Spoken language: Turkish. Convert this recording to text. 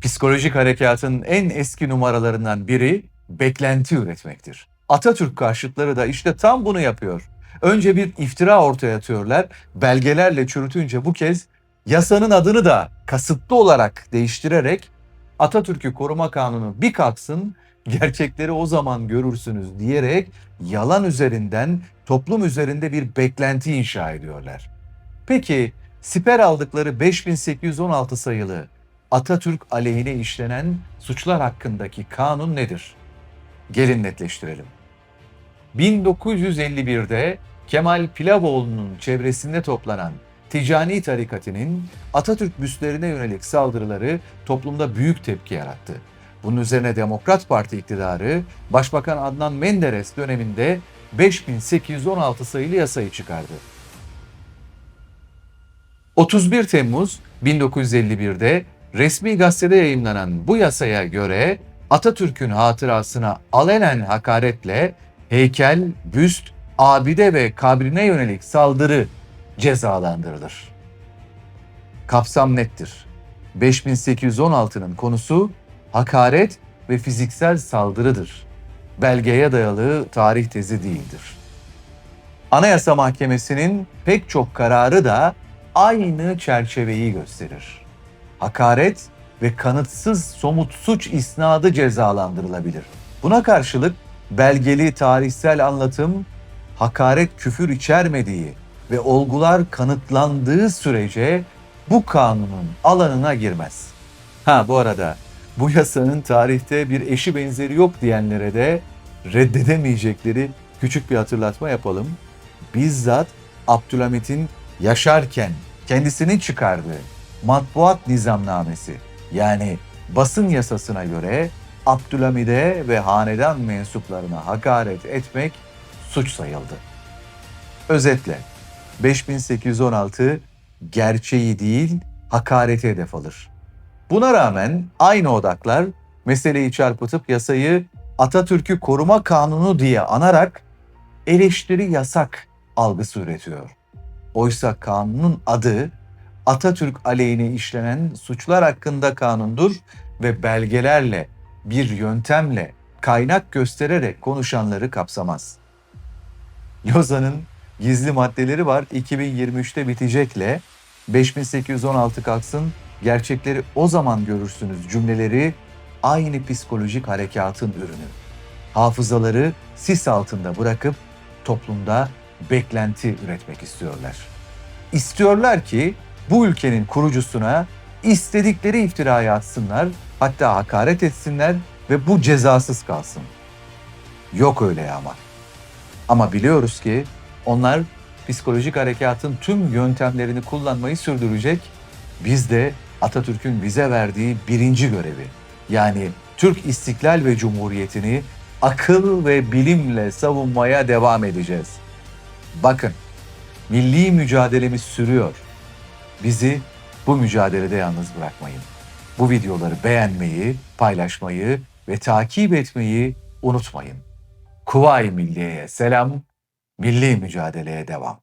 Psikolojik harekatın en eski numaralarından biri beklenti üretmektir. Atatürk karşıtları da işte tam bunu yapıyor. Önce bir iftira ortaya atıyorlar, belgelerle çürütünce bu kez yasanın adını da kasıtlı olarak değiştirerek Atatürk'ü koruma kanunu bir kalksın, gerçekleri o zaman görürsünüz diyerek yalan üzerinden toplum üzerinde bir beklenti inşa ediyorlar. Peki siper aldıkları 5816 sayılı Atatürk aleyhine işlenen suçlar hakkındaki kanun nedir? Gelin netleştirelim. 1951'de Kemal Pilavoğlu'nun çevresinde toplanan Ticani tarikatının Atatürk büstlerine yönelik saldırıları toplumda büyük tepki yarattı. Bunun üzerine Demokrat Parti iktidarı Başbakan Adnan Menderes döneminde 5816 sayılı yasayı çıkardı. 31 Temmuz 1951'de resmi gazetede yayımlanan bu yasaya göre Atatürk'ün hatırasına alenen hakaretle heykel, büst, abide ve kabrine yönelik saldırı cezalandırılır. Kapsam nettir. 5816'nın konusu hakaret ve fiziksel saldırıdır. Belgeye dayalı tarih tezi değildir. Anayasa Mahkemesi'nin pek çok kararı da aynı çerçeveyi gösterir. Hakaret ve kanıtsız somut suç isnadı cezalandırılabilir. Buna karşılık belgeli tarihsel anlatım hakaret küfür içermediği ve olgular kanıtlandığı sürece bu kanunun alanına girmez. Ha bu arada bu yasanın tarihte bir eşi benzeri yok diyenlere de reddedemeyecekleri küçük bir hatırlatma yapalım. Bizzat Abdülhamit'in yaşarken kendisinin çıkardığı matbuat nizamnamesi yani basın yasasına göre Abdülhamid'e ve hanedan mensuplarına hakaret etmek suç sayıldı. Özetle 5816 gerçeği değil hakareti hedef alır. Buna rağmen aynı odaklar meseleyi çarpıtıp yasayı Atatürk'ü koruma kanunu diye anarak eleştiri yasak algısı üretiyor. Oysa kanunun adı Atatürk aleyhine işlenen suçlar hakkında kanundur ve belgelerle, bir yöntemle, kaynak göstererek konuşanları kapsamaz. Lozan'ın gizli maddeleri var 2023'te bitecekle 5816 kalksın gerçekleri o zaman görürsünüz cümleleri aynı psikolojik harekatın ürünü. Hafızaları sis altında bırakıp toplumda beklenti üretmek istiyorlar. İstiyorlar ki bu ülkenin kurucusuna istedikleri iftirayı atsınlar, hatta hakaret etsinler ve bu cezasız kalsın. Yok öyle ama. Ama biliyoruz ki onlar psikolojik harekatın tüm yöntemlerini kullanmayı sürdürecek. Biz de Atatürk'ün bize verdiği birinci görevi yani Türk İstiklal ve Cumhuriyeti'ni akıl ve bilimle savunmaya devam edeceğiz. Bakın, milli mücadelemiz sürüyor. Bizi bu mücadelede yalnız bırakmayın. Bu videoları beğenmeyi, paylaşmayı ve takip etmeyi unutmayın. Kuvayi Milliye'ye selam, milli mücadeleye devam.